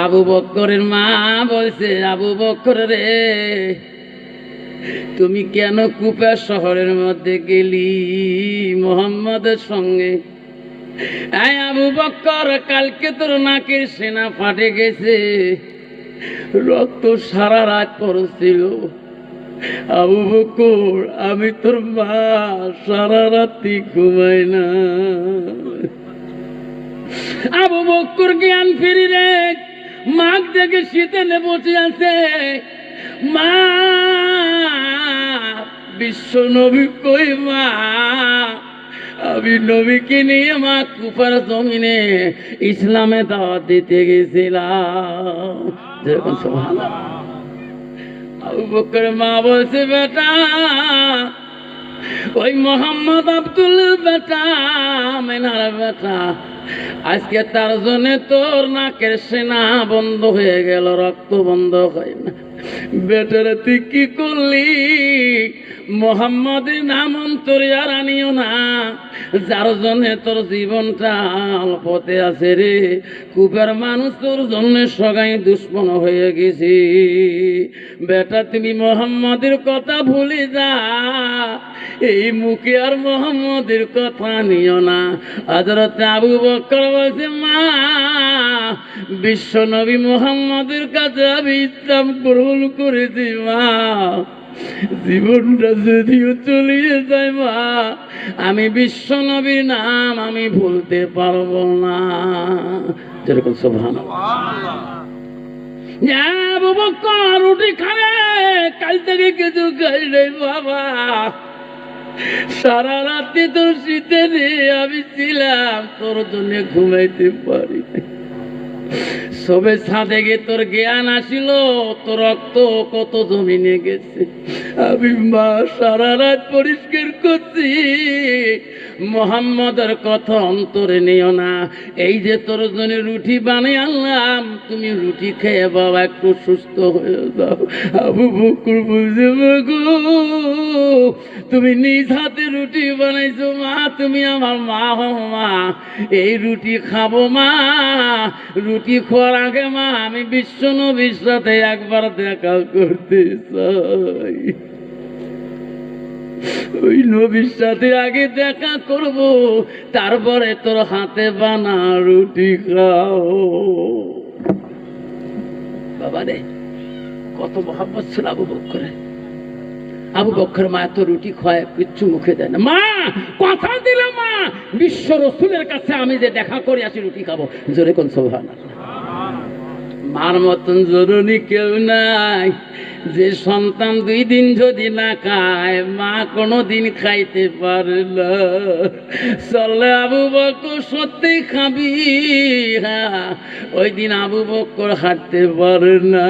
আবু বক্করের মা বলছে, আবু বক্কর রে, তুমি কেন কুপা শহরের মধ্যে গেলি মোহাম্মদের সঙ্গে? আবু বক্কর, কালকে তোর নাকের সেনা ফাটে গেছে, রক্ত সারা রাত পড়ছিল। আবু বকর আমি তোর মা, সারা রাতি ঘুমাই না। আবু বক্কর, জ্ঞান ফিরি রে মাঘ থেকে শীতে বসে আছে। মা, বিশ্ব নবী কই মা? আমি নবীকে নিয়ে মা কুপার জমিনে ইসলামে দাওয়াত দিতে গেছিলাম। যেরকম মা বলছে, বেটা ওই মোহাম্মদ আব্দুল বেটা মেনার বেটা। আজকে তার জন্য তোর নাকের সেনা বন্ধ হয়ে গেল, রক্ত বন্ধ হয় না। বেটারে তুই কি করলি? মোহাম্মদের নাম অন্তরিয়া রানিও না। যার জন্য তোর জীবনটা পথে আছে রে, কুপের মানুষ তোর জন্য সগাই দুশ্মন হয়ে গেছি। বেটা, তুমি মোহাম্মদের কথা ভুলে যা, এই মুখে আর মোহাম্মদের কথা নিও না। আদরতে আবু বকর বলছে, মা, বিশ্ব নবী মোহাম্মদের কাছে আমি ইসলাম গ্রহণ করেছি, মা। জীবনটা যদিও চলিয়ে যায় মা, আমি বিশ্ব নবীর নাম আমি ভুলতে পারব না। যেরকম সোভান রুটি খাবে? কাল থেকে কিছু খাই বাবা। সারা রাত্রি তোর শীতে আমি ছিলাম, তোর জন্য ঘুমাইতে পারি। সবে ছাদে গিয়ে তোর জ্ঞান আসিল, তোর রক্ত কত জমিনে গেছে। আমি মা, সারা রাত পরিষ্কার করছি। মোহাম্মদের কথা অন্তরে নিও না। এই যে তোর জন্য রুটি বানিয়ে আনলাম, তুমি রুটি খেয়ে বাবা একটু সুস্থ হয়ে যাও। আবু বকুর বুঝে গো, তুমি নিজ হাতে রুটি বানাইছো মা, তুমি আমার মা হো মা। এই রুটি খাব মা, রুটি খাওয়ার আগে, মা? আমি বিশ্ব নবীর সাথে একবার দেখা করতে চাই। ওই নবীর সাথে আগে দেখা করব, তারপরে তোর হাতে বানা রুটি খাও বাবা রে কত মহাব্বত ছিল আবু বক্করে আবু বক্ষর মা তো রুটি খোয়ায় পিচ্ছু মুখে দেয় না। মা, কথা দিলাম মা, বিশ্ব রসুলের কাছে আমি যে দেখা করে আসি রুটি খাব। জোরে কোন সোভান মার মতন জরুরি কেউ নাই। যে সন্তান দুই দিন যদি না খায়, মা কোনো দিন খাইতে পারে না চলে আবু বকর সত্যি খাবি। হ্যাঁ ওই দিন আবু বকর হাঁটতে পারে না।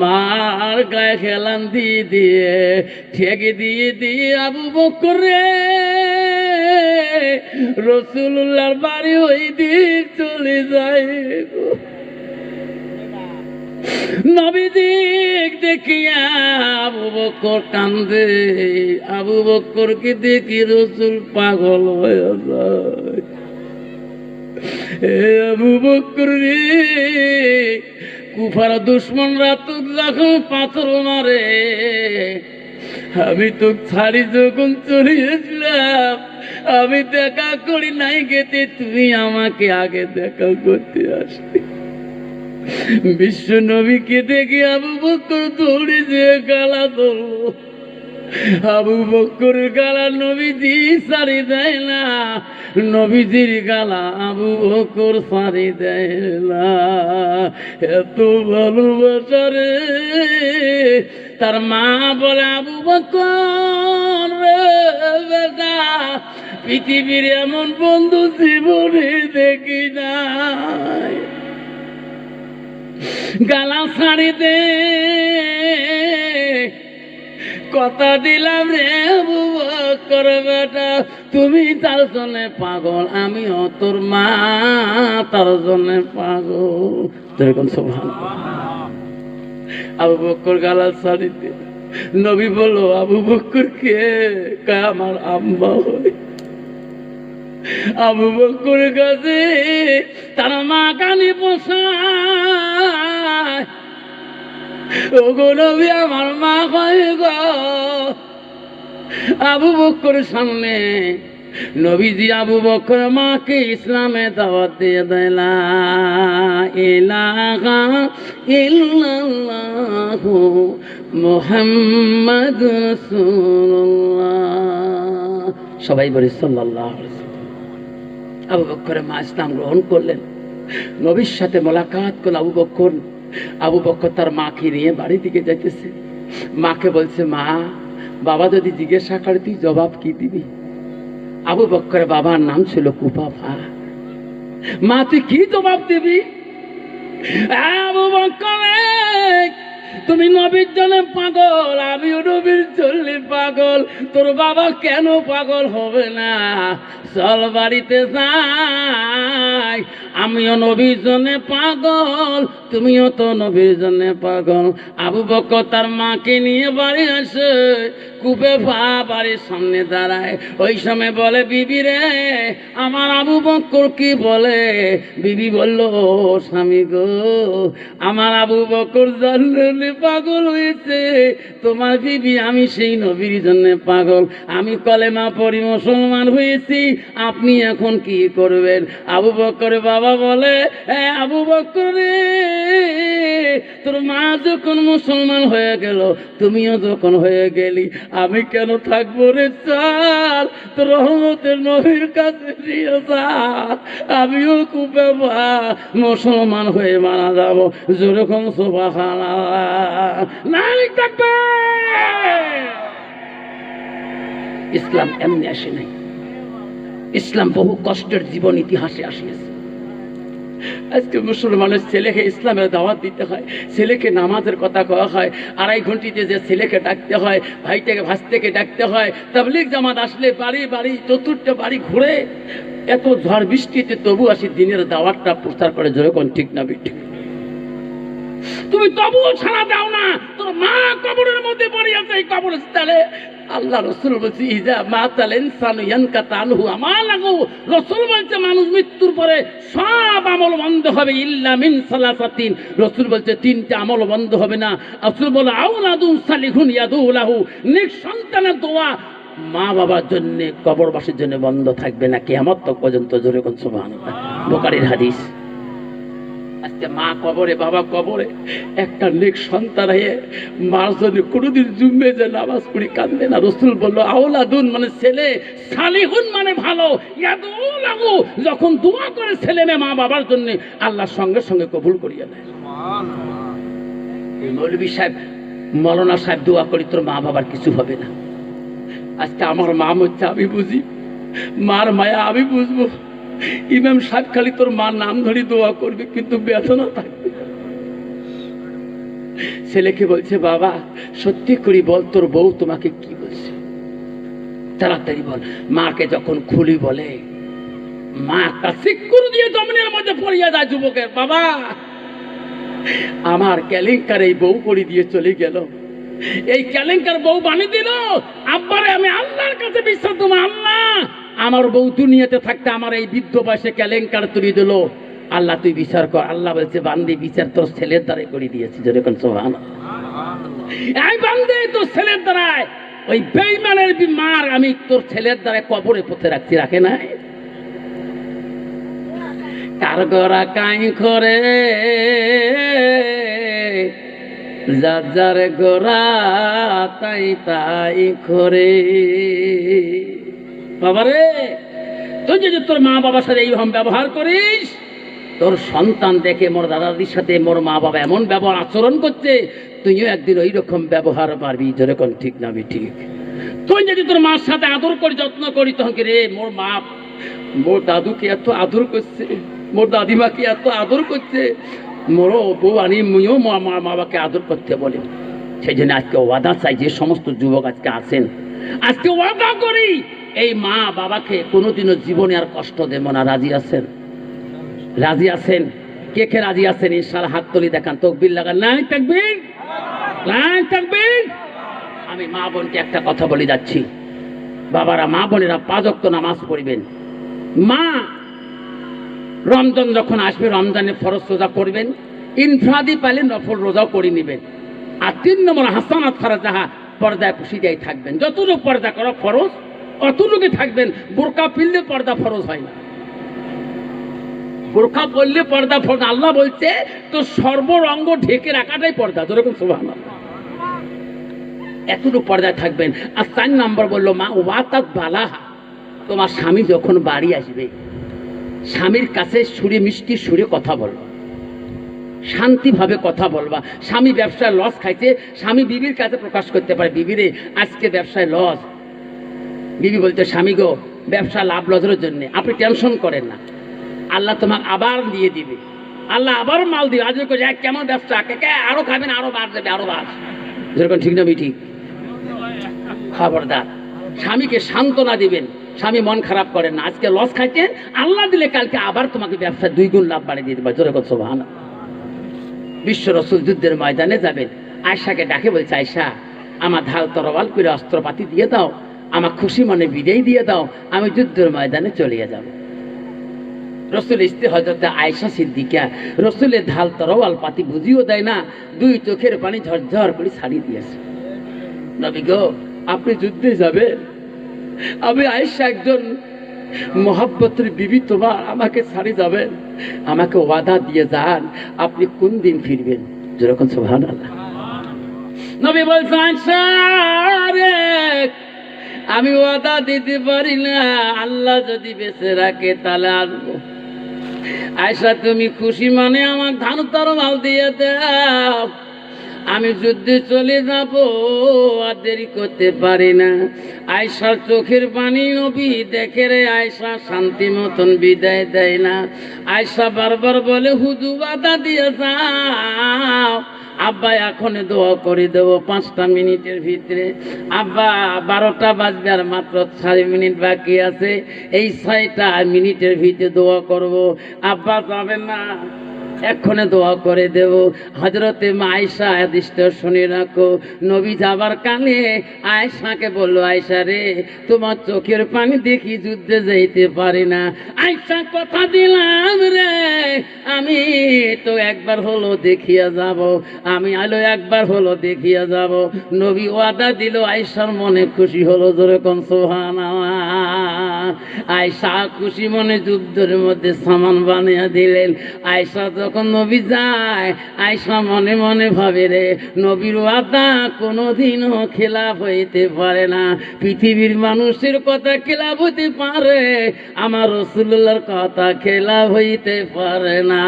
মার গায়ে খেলাম দিয়ে দিয়ে, ঠেকে দিয়ে দিয়ে আবু বকর রসুল্লাহর বাড়ি ওই দিক চলে যায় নবীদিক দেখিয়া আবু বকর কান্দে। আবু বকরকে দেখি রসুল পাগল হয়ে যায়। এ আবু বকর রে, কুফার দুশ্মনরা তোক যখন পাথর মারে, আমি তো ছাড়ি যখন চলিয়েছিলাম আমি দেখা করি নাই গেতে তুমি আমাকে আগে দেখা করতে আসবে। বিশ্ব নবীকে দেখে আবু বক্কর দৌড়ে যে গালা ধরলো। আবু বক্কর গালা নবীজি সারি দেয় না। নবীজির গালা আবু বক্কর সারি দেয় না। এত ভালোবাসা তার মা বলে, আবু বক্কর বেটা, পৃথিবীর এমন বন্ধু জীবনে দেখি নাই। গালা ছাড়ি দে। কথা দিলাম রে কর বেটা, তুমি তার জন্য পাগল, আমিও তোর মা, তার জন্য পাগল। সোভান আবু বক্কর গালা ছাড়ি দে। নবী বলো আবু বক্কর কে কা আমার আম্মা হয়? আবু বকর কাছে তার মা কানে পোষা ওগো নবী, আমার মা কয় গো, আবু বক্কর সামনে নবীজি আবু বক্কর মাকে ইসলামে দাওয়াত দিয়ে দেয়, লা ইলাহা ইল্লাল্লাহু সবাই বলে ওয়াসাল্লাম। আবু বক্করের মা ইসলাম গ্রহণ করলেন। নবীর সাথে মোলাকাত করল আবু বক্কর। আবু বক্কর তার মাকে নিয়ে বাড়ি দিকে যাইতেছে। মাকে বলছে, মা, বাবা যদি জিজ্ঞাসা করে, তুই জবাব কি দিবি? আবু বক্করের বাবার নাম ছিল কুপাফা মা, তুই কি জবাব দিবি? আবু বক্কর তুমি নবীর জন্য পাগল, আমিও নবীর জন্য পাগল। তোর বাবা কেন পাগল হবে না? চল বাড়িতে যাই। আমিও নবীর জন্য পাগল, তুমিও তো নবীর জন্য পাগল। আবু বক্কর তার মাকে নিয়ে বাড়ি আসে, কুপে ভা বাড়ির সামনে দাঁড়ায়। ওই সময় বলে, বিবি রে, আমার আবু বকর কি বলে? বিবি বলল, "ও স্বামী গো, আমার আবু বকর জন্যে পাগল হয়েছে। তোমার বিবি, আমি সেই নবীর জন্য পাগল। আমি কলেমা পড়ি মুসলমান হয়েছি, আপনি এখন কি করবেন? আবু বকর বাবা বলে, "এ আবু বকর তোর মা যখন মুসলমান হয়ে গেল, তুমিও যখন হয়ে গেলি, আমি কেন থাকব রে চাল তোর রহমতের নবীর কাছে আমিও কুপে মুসলমান হয়ে মারা যাব, যেরকম সোবাহানা নালিক থাকবে। ইসলাম এমনি আসে নাই। ইসলাম বহু কষ্টের জীবন ইতিহাসে আসিয়েছে। আজকে মুসলমানের ছেলেকে ইসলামের দাওয়াত দিতে হয়, ছেলেকে নামাজের কথা কওয়া হয়, আড়াই ঘন্টিতে যে ছেলেকে ডাকতে হয়, ভাইটাকে, ভাসতেকে ডাকতে হয় তাবলিক জামাত আসলে বাড়ি বাড়ি, চতুর্থ বাড়ি ঘুরে এত ঝড় বৃষ্টিতে তবু আসি দিনের দাওয়াতটা প্রচার করে, যেরকম ঠিক না বিঠিক তুমি তবুও ছাড়া দাও না আছে এই আল্লাহ রসুল বলছে, ইজা মা তাল ইনসানু ইয়ানকা তানহু আমা লাগু রসুল বলছে, মানুষ মৃত্যুর পরে সব আমল বন্ধ হবে, ইল্লা মিন সালাসাতিন। রসুল বলছে, তিনটা আমল বন্ধ হবে না। রসুল বলে আউলাদুন সালিহুন ইয়াদু লাহু। নিক সন্তানের দোয়া মা বাবার জন্য, কবরবাসীর জন্য বন্ধ থাকবে না, কেয়ামত তক পর্যন্ত জোরে কোন সুবহানাল্লাহ। বোকারির হাদিস। আজকে মা কবরে, বাবা কবরে, একটা নেক সন্তান হয়ে মার জন্য কোনোদিন জুমবে যে নামাজ পড়ি কান্দে না। রসুল বলল, আওলাদুন মানে ছেলে, সালিহুন মানে ভালো যখন দোয়া করে ছেলে মেয়ে মা বাবার জন্য আল্লাহ সঙ্গে সঙ্গে কবুল করিয়া দেয়। মৌলবী সাহেব, মৌলানা সাহেব দোয়া করি, তোর মা বাবার কিছু হবে না। আজকে আমার মা হচ্ছে আমি বুঝি। মার মায়া আমি বুঝব। ইমাম সাহেব খালি তোর মার নাম ধরি দোয়া করবে, কিন্তু বেদনা থাকবে। ছেলেকে বলছে, বাবা, সত্যি করি বল, তোর বউ তোমাকে কি বলছে? তাড়াতাড়ি বল, মাকে যখন খুলি বলে, মা একটা দিয়ে জমিনের মধ্যে পড়িয়া যায় যুবকের, বাবা। আমার ক্যালেঙ্কার এই বউ করে দিয়ে চলে গেল। এই ক্যালেঙ্কার বউ বানিয়ে দিল, আব্বারে আমি আল্লাহর কাছে বিশ্বাস দেবো আল্লাহ আমার বউ দুনিয়াতে থাকতে আমার এই বৃদ্ধ বয়সে ক্যালেঙ্কার তুলি দিল। আল্লাহ, তুই বিচার কর। আল্লাহ বলছে, বান্দি, বিচার তোর ছেলের দ্বারাই করে দিয়েছি যেরকম সোহান এই তোর ছেলের আমি তোর ছেলের পথে রাখে গড়া গোরা তাই তাই করে বাবারে, তুই যদি তোর মা বাবার সাথে এইরকম ব্যবহার করিস, তোর সন্তান দেখে মোর দাদাদির সাথে মোর মা বাবা এমন ব্যবহার আচরণ করছে, তুইও একদিন ওই রকম ব্যবহার পারবি যেরকম ঠিক না আমি ঠিক। তুই যদি তোর মার সাথে আদর করি, যত্ন করি, তখন রে, মোর মা, মোর দাদুকে এত আদর করছে, মোর দাদিমাকে এত আদর করছে মোর বউ আনি, মুইও মা বাবাকে আদর করতে বলে। সেই জন্য আজকে ওয়াদা চাই যে সমস্ত যুবক আজকে আছেন। আজকে ওয়াদা করি এই মা বাবাকে কোনোদিনও জীবনে আর কষ্ট দেব না। রাজি আছেন? রাজি আছেন? কে কে রাজি আছেন? ইনশাল হাত তুলি দেখান, তকবির লাগান। নাই থাকবেন নাই থাকবেন আমি মা বোনকে একটা কথা বলে যাচ্ছি। বাবারা, মা বোনেরা পাঁচ ওয়াক্ত নামাজ পড়বেন। মা, রমজান যখন আসবে, রমজানে ফরজ রোজা করবেন। ইনফ্রাদি পাইলে নফল রোজাও করে নেবেন। আর তিন নম্বর হাসানাত ফরজ যাহা পর্দায় পুষিদাই থাকবেন। যতটুকু পর্দা করা, ফরজ অতটুকু থাকবেন বোরকা পিললে পর্দা ফরজ হয় না। বোরখা পড়লে পর্দা ফরজ আল্লাহ বলছে তো সর্বরঙ্গ ঢেকে রাখাটাই পর্দা। যেরকম সুবহান এতটুকু পর্দায় থাকবেন। আর চার নাম্বার বলল, মা, ওয়াতাত বালাহা। তোমার স্বামী যখন বাড়ি আসবে, স্বামীর কাছে সুরে মিষ্টি সুরে কথা বলবা। শান্তিভাবে কথা বলবা। স্বামী ব্যবসায় লস খাইছে, স্বামী বিবির কাছে প্রকাশ করতে পারে, বিবিরে, আজকে ব্যবসায় লস বিবি বলতে স্বামী গো, ব্যবসা লাভ লসের জন্য। আপনি টেনশন করেন না। আল্লাহ তোমাকে আবার দিয়ে দিবে। আল্লাহ আবার মাল দিবে। আজ কই এক কেমন ব্যবসা? কে আরও খাবেন, আরও বার দেবে, আরও বার যেরকম ঠিক না ঠিক। খবরদার। স্বামীকে সান্ত্বনা দিবেন। স্বামী মন খারাপ করেন না। আজকে লস খাইছেন। আল্লাহ দিলে কালকে আবার তোমাকে ব্যবসা দুই গুণ লাভ বাড়িয়ে দিয়ে দেবে। জোরে কথা ভালো বিশ্ব রসুল যুদ্ধের ময়দানে যাবেন। আয়সাকে ডাকে বলছে আয়সা আমার ঢাল তরবাল করে অস্ত্রপাতি দিয়ে দাও। আমার খুশি মনে বিদায় দিয়ে দাও, আমি যুদ্ধের ময়দানে চলিয়ে যাব। রসুল ইস্তে হজরত আয়সা সিদ্দিকা রসুলের ঢাল তরওয়াল পাতি বুঝিও দেয় না, দুই চোখের পানি ঝরঝর করে ছাড়িয়ে দিয়েছে। নবী গো, আপনি যুদ্ধে যাবেন। আমি আয়েশা একজন মহাব্বতের বিবি, তোমার আমাকে ছাড়ি যাবেন। আমাকে ওয়াদা দিয়ে যান, আপনি কোন দিন ফিরবেন? যেরকম সোহান আল্লাহ নবী বলছেন আমি ওয়াদা দিতে পারি না। আল্লাহ যদি বেঁচে রাখে, তাহলে আসব আয়সা, তুমি খুশি মানে আমার ধান তর মাল দিয়ে দাও। আমি যুদ্ধে চলে যাব, আর দেরি করতে পারি না। আয়সার চোখের পানি নবী দেখে রে আয়সা, শান্তি মতন বিদায় দেয় না। আয়সা বারবার বলে হুজু বাধা দিয়ে যাও। আব্বা এখন দোয়া করে দেবো পাঁচটা মিনিটের ভিতরে। আব্বা, বারোটা বাজবে আর মাত্র ছয় মিনিট বাকি আছে। এই ছয়টা মিনিটের ভিতরে দোয়া করব। আব্বা যাবেন না। এক্ষণে দোয়া করে দেব। হজরতে আয়সা দৃষ্ট শুনে রাখো। নবী যাবার কালে আয়সাকে বলল আয়সা রে, তোমার চোখের পানি দেখি যুদ্ধে যাইতে পারি না। আয়সা কথা দিলাম রে, আমি তো একবার হলো দেখিয়া যাব। আমি আলো একবার হলো দেখিয়া যাব। নবী ওয়াদা দিল আয়সার মনে খুশি হলো যেরকম সোহান আয়সা খুশি মনে যুদ্ধের মধ্যে সামান বানিয়ে দিলেন। আয়সা যখন নবী যায়, আয়সা মনে মনে ভাবে রে, নবীর ওয়াদা কোনোদিনও খেলাফ হইতে পারে না। পৃথিবীর মানুষের কথা খেলাফ হইতে পারে, আমার রসুল্লাহর কথা খেলাফ হইতে পারে না।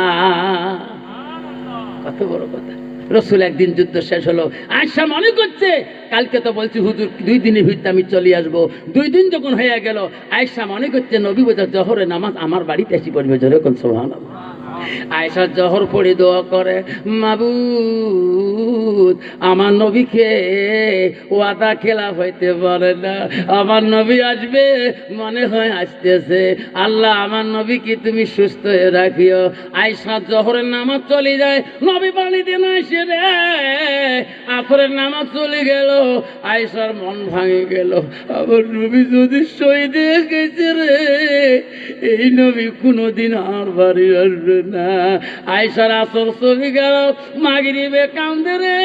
কত বড় কথা। রসুল একদিন যুদ্ধ শেষ হলো। আয়সা মনে করছে, কালকে তো বলছি, হুজুর, দুই দিনের ভিতরে আমি চলে আসব। দুই দিন যখন হয়ে গেল, আয়সা মনে করছে, নবী বোঝা জহরে নামাজ আমার বাড়িতে এসে পড়বে যেরকম সোহান আয়সা জহর পড়ে দোয়া করে, মাবুদ, আমার নবীকে ওয়াদা খেলা হইতে পারে না। আমার নবী আসবে, মনে হয় আসতেছে। আল্লাহ, আমার নবীকে তুমি সুস্থ হয়ে রাখিও। আয়সা জহরের নামাজ চলে যায়, নবী পানি দিন আসে রে, আখরের নামাজ চলে গেল আয়সার মন ভাঙে গেল। আমার নবী যদি শহীদ গেছে রে, এই নবী কোনোদিন আর বাড়ি আসবে না। আয়সার আসর চলে গেল, মাগরিবে কান্দে রে।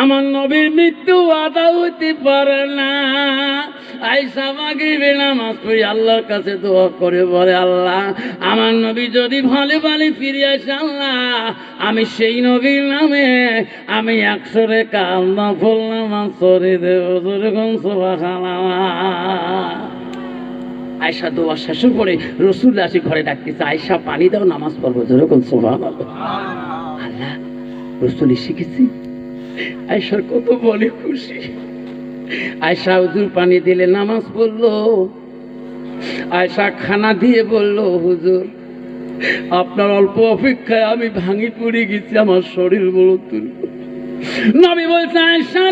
আমার নবীর মৃত্যু আদা হতে পারে না। আইসা মাগরিবে নামাজ পড়ি আল্লাহর কাছে দোয়া করে, বলে, আল্লাহ, আমার নবী যদি ভালো ভালো ফিরে আসে, আল্লাহ, আমি সেই নবীর নামে আমি একশো রেখা আল্লাহ ফুল নামাজ যেরকম সোভা আয়সা দোয়া শেষের পরে রসুল আসি ঘরে ডাকতেছে, আয়সা, পানি দাও, নামাজ পড়ব। যেরকম সোভা আল্লাহ, রসুল শিখেছি আয়সার কত বলে খুশি। আয়সা হুজুর পানি দিলে নামাজ পড়ল। আয়সা খানা দিয়ে বলল, হুজুর, আপনার অল্প অপেক্ষায় আমি ভাঙি পড়ে গেছি, আমার শরীর বলো তুলব নবী বলছে, আয়সা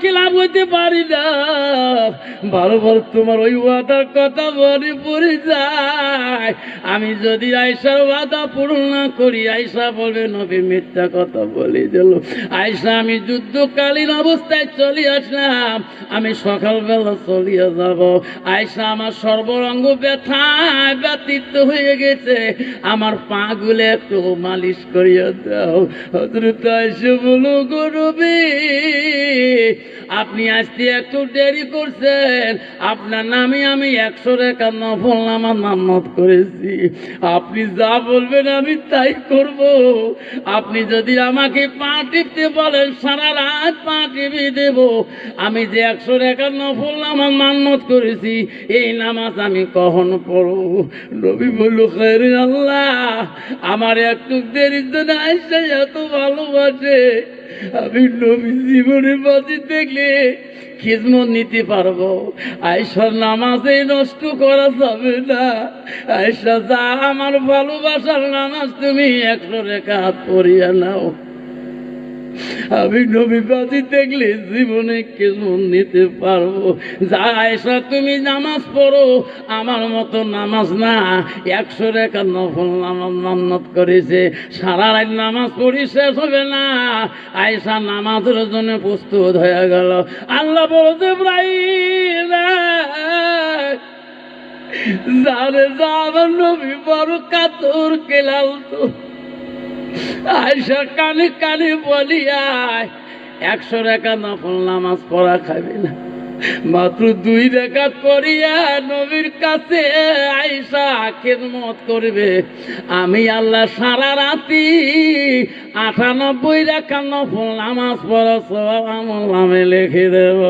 খেলাপ হইতে পারি না। বারবার তোমার ওই ওয়াদার কথা মনে পড়ে যায়। আমি যদি আয়সার ওয়াদা পূরণ না করি আয়সা বলবে, নবী মিথ্যা কথা বলে দিল। আয়সা আমি যুদ্ধকালীন অবস্থায় চলে আসলাম। আমি সকালবেলা চলিয়ে যাব। আয়সা আমার সর্বরঙ্গ ব্যথায় ব্যতীত হয়ে গেছে। আমার পা গুলো একটু মালিশ করিয়া দাও। হজরত আয়সা বলো গরবে আপনি আসতে একটু দেরি করছেন। আপনার নামে আমি একশো টাকা নফল নামা নামত করেছি। আপনি যা বলবেন আমি তাই করব। আপনি যদি আমাকে পা টিপতে বলেন, সারা রাত পা টিপে দেব আমি যে একশো টাকা নফল নামাজ মান্নত করেছি, এই নামাজ আমি কখন পড়ব? নবী বলল খের আল্লাহ, আমার একটু দেরির জন্য আইসা এত ভালোবাসে। আমি নবী জীবনে বাজি দেখলে খিদমত নিতে পারব। আয়সার নামাজে নষ্ট করা যাবে না। আয়সা যা আমার ভালোবাসার নামাজ তুমি একশো রেখা পরিয়া নাও। আমি নবী বাজি দেখলে জীবনে কেমন নিতে পারব। যা আয়সা তুমি নামাজ পড়ো, আমার মতো নামাজ না। একশো রেখা নফল নামাজ মান্নত করেছে। সারা রাত নামাজ পড়ি শেষ হবে না। আয়সা নামাজের জন্য প্রস্তুত হয়ে গেল। আল্লাহ বলতে প্রায় যারে যা আমার নবী বড় কাতর কেলাল তো। আয়সা কানে কানে বলি আয় একশো রেখা নফল নামাজ পড়া খাবে না। মাত্র দুই রেখা করিয়া নবীর কাছে আয়সা খেদমত করবে। আমি আল্লাহ সারা রাতি আটানব্বই রেখা নফল নামাজ পড়া সব আমল নামে লিখে দেব।